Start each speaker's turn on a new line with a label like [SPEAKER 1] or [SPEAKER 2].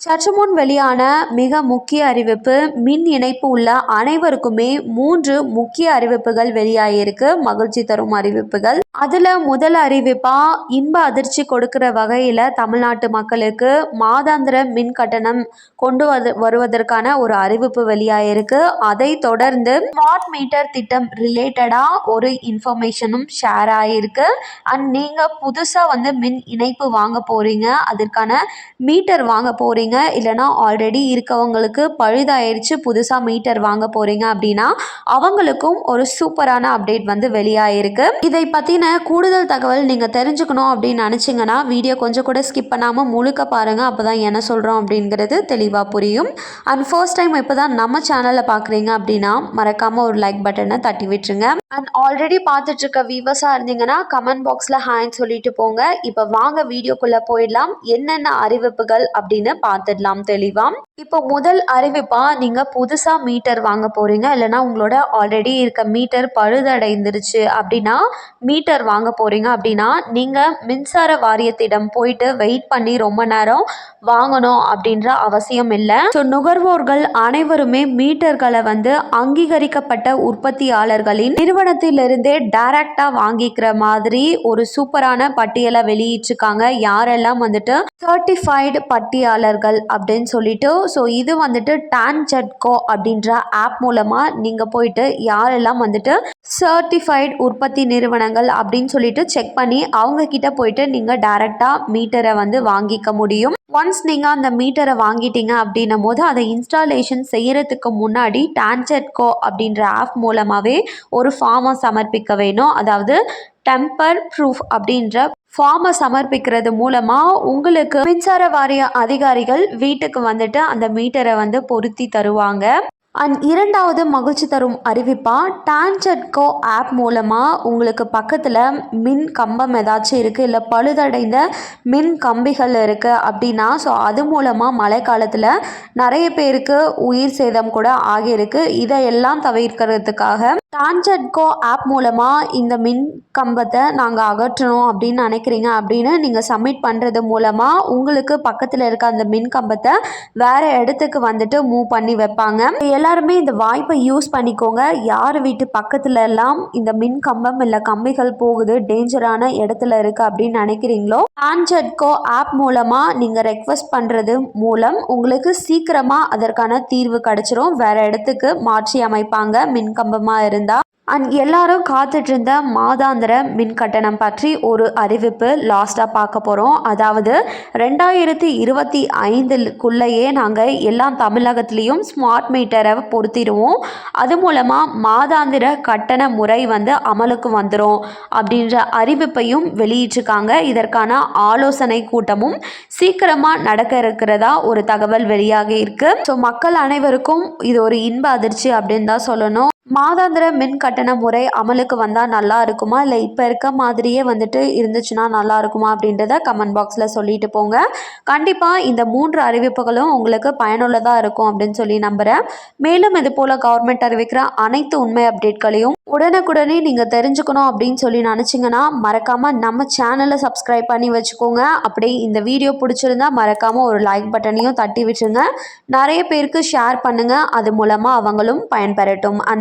[SPEAKER 1] சற்று முன் வெளியான மிக முக்கிய அறிவிப்பு மின் இணைப்பு உள்ள அனைவருக்குமே மூன்று முக்கிய அறிவிப்புகள் வெளியாகியிருக்கு. மகிழ்ச்சி தரும் அறிவிப்புகள். அதில் முதல் அறிவிப்பாக இன்ப அதிர்ச்சி கொடுக்குற வகையில் தமிழ்நாட்டு மக்களுக்கு மாதாந்திர மின் கட்டணம் கொண்டு வது வருவதற்கான ஒரு அறிவிப்பு வெளியாயிருக்கு. அதை தொடர்ந்து ஸ்மார்ட் மீட்டர் திட்டம் ரிலேட்டடாக ஒரு இன்ஃபர்மேஷனும் ஷேர் ஆகிருக்கு அண்ட் நீங்கள் புதுசாக வந்து மின் இணைப்பு வாங்க போகிறீங்க அதற்கான மீட்டர் வாங்க போகிறீங்க இல்லைனா ஆல்ரெடி இருக்கவங்களுக்கு பழுதாயிருச்சு புதுசாக மீட்டர் வாங்க போகிறீங்க அப்படின்னா அவங்களுக்கும் ஒரு சூப்பரான அப்டேட் வந்து வெளியாகிருக்கு இதை பற்றி பற்றின கூடுதல் தகவல் நீங்கள் தெரிஞ்சுக்கணும் அப்படின்னு நினச்சிங்கன்னா வீடியோ கொஞ்சம் கூட ஸ்கிப் பண்ணாமல் முழுக்க பாருங்கள் அப்போ தான் என்ன சொல்கிறோம் அப்படிங்கிறது தெளிவாக புரியும். அண்ட் ஃபர்ஸ்ட் டைம் இப்போ தான் நம்ம சேனலை பார்க்குறீங்க அப்படின்னா மறக்காமல் ஒரு லைக் பட்டனை தட்டி விட்டுருங்க. அண்ட் ஆல்ரெடி பார்த்துட்டு இருக்க வியூவர்ஸாக இருந்தீங்கன்னா கமெண்ட் பாக்ஸில் ஹாய்ன்னு சொல்லிட்டு போங்க. இப்போ வாங்க வீடியோக்குள்ளே போயிடலாம். என்னென்ன அறிவிப்புகள் அப்படின்னு பார்த்துடலாம் தெளிவாக இப்போ முதல் அறிவிப்பாக நீங்கள் புதுசாக மீட்டர் வாங்க போகிறீங்க இல்லைனா உங்களோட ஆல்ரெடி இருக்க மீட்டர் பழுதடைந்துருச்சு அப்படின்னா மீட்டர் வாங்க போகிறீங்க அப்படின்னா நீங்கள் மின்சார வாரியத்திடம் போயிட்டு வெயிட் பண்ணி ரொம்ப நேரம் வாங்கணும் அப்படின்ற அவசியம் இல்லை. ஸோ நுகர்வோர்கள் அனைவருமே மீட்டர்களை வந்து அங்கீகரிக்கப்பட்ட உற்பத்தியாளர்களின் நிறுவனத்திலிருந்தே டைரக்டாக வாங்கிக்கிற மாதிரி ஒரு சூப்பரான பட்டியலை வெளியிட்டிருக்காங்க. யாரெல்லாம் வந்துட்டு சர்டிஃபைடு பட்டியாளர்கள் அப்படின்னு சொல்லிட்டு ஸோ இது வந்துட்டு டான்ஜெட்கோ அப்படின்ற ஆப் மூலமாக நீங்கள் போயிட்டு யாரெல்லாம் வந்துட்டு சர்டிஃபைடு உற்பத்தி நிறுவனங்கள் அப்படின்னு சொல்லிட்டு செக் பண்ணி அவங்க கிட்ட போயிட்டு நீங்கள் டைரெக்டாக மீட்டரை வந்து வாங்கிக்க முடியும். ஒன்ஸ் நீங்கள் அந்த மீட்டரை வாங்கிட்டீங்க அப்படின்னும் போது அதை இன்ஸ்டாலேஷன் செய்கிறதுக்கு முன்னாடி டான்செட்கோ அப்படின்ற ஆப் மூலமாகவே ஒரு ஃபார்மை சமர்ப்பிக்க வேணும். அதாவது டெம்பர் ப்ரூஃப் அப்படின்ற ஃபார்மை சமர்ப்பிக்கிறது மூலமாக உங்களுக்கு மின்சார வாரிய அதிகாரிகள் வீட்டுக்கு வந்துட்டு அந்த மீட்டரை வந்து பொருத்தி தருவாங்க. அண்ட் இரண்டாவது மகிழ்ச்சி தரும் அறிவிப்பாக டான்செட்கோ ஆப் மூலமாக உங்களுக்கு பக்கத்தில் மின் கம்பம் ஏதாச்சும் இருக்குது இல்லை பழுதடைந்த மின் கம்பிகள் இருக்குது அப்படின்னா ஸோ அது மூலமாக மழை காலத்தில் நிறைய பேருக்கு உயிர் சேதம் கூட ஆகியிருக்கு. இதையெல்லாம் தவிர்க்கிறதுக்காக டான்ஜெட்கோ ஆப் மூலமாக இந்த மின் கம்பத்தை நாங்கள் அகற்றணும் அப்படின்னு நினைக்கிறீங்க அப்படின்னு நீங்கள் சப்மிட் பண்ணுறது மூலமாக உங்களுக்கு பக்கத்தில் இருக்க அந்த மின் கம்பத்தை வேறு இடத்துக்கு வந்துட்டு மூவ் பண்ணி வைப்பாங்க. எல்லாருமே இந்த வாய்ப்பை யூஸ் பண்ணிக்கோங்க. யார் வீட்டு பக்கத்துல எல்லாம் இந்த மின் கம்பம் இல்லை கம்பிகள் போகுது டேஞ்சரான இடத்துல இருக்குது அப்படின்னு நினைக்கிறீங்களோ ஆன்ஜெட்கோ ஆப் மூலமாக நீங்கள் ரெக்வஸ்ட் பண்ணுறது மூலம் உங்களுக்கு சீக்கிரமாக அதற்கான தீர்வு கிடச்சிரும். வேறு இடத்துக்கு மாற்றி அமைப்பாங்க மின் கம்பமாக இருக்குது அண்ட் எல்லாரும் காத்துட்டு இருந்த மாதாந்திர மின் கட்டணம் பற்றி ஒரு அறிவிப்பு லாஸ்ட்டாக பார்க்க போகிறோம் அதாவது ரெண்டாயிரத்தி இருபத்தி ஐந்துக்குள்ளேயே நாங்கள் எல்லா தமிழகத்துலேயும் ஸ்மார்ட் மீட்டரை பொருத்திடுவோம். அது மூலமாக மாதாந்திர கட்டண முறை வந்து அமலுக்கு வந்துடும் அப்படின்ற அறிவிப்பையும் வெளியிட்டிருக்காங்க. இதற்கான ஆலோசனை கூட்டமும் சீக்கிரமாக நடக்க இருக்கிறதா ஒரு தகவல் வெளியாகி இருக்கு. ஸோ மக்கள் அனைவருக்கும் இது ஒரு இன்ப அதிர்ச்சி அப்படின்னு தான் சொல்லணும். மாதாந்திர மின் கட்டண முறை அமலுக்கு வந்தால் நல்லா இருக்குமா? இல்லை இப்போ இருக்க மாதிரியே வந்துட்டு இருந்துச்சுன்னா நல்லா இருக்குமா அப்படின்றத கமெண்ட் பாக்ஸில் சொல்லிட்டு போங்க. கண்டிப்பாக இந்த மூன்று அறிவிப்புகளும் உங்களுக்கு பயனுள்ளதாக இருக்கும் அப்படின்னு சொல்லி நம்புகிறேன் மேலும் இது போல் கவர்மெண்ட் அறிவிக்கிற அனைத்து உண்மை அப்டேட்களையும் உடனுக்குடனே நீங்கள் தெரிஞ்சுக்கணும் அப்படின்னு சொல்லி நினச்சிங்கன்னா மறக்காமல் நம்ம சேனலை சப்ஸ்கிரைப் பண்ணி வச்சுக்கோங்க. அப்படி இந்த வீடியோ பிடிச்சிருந்தா மறக்காமல் ஒரு லைக் பட்டனையும் தட்டி விட்டுருங்க. நிறைய பேருக்கு ஷேர் பண்ணுங்கள் அது மூலமாக அவங்களும் பயன்பெறட்டும்.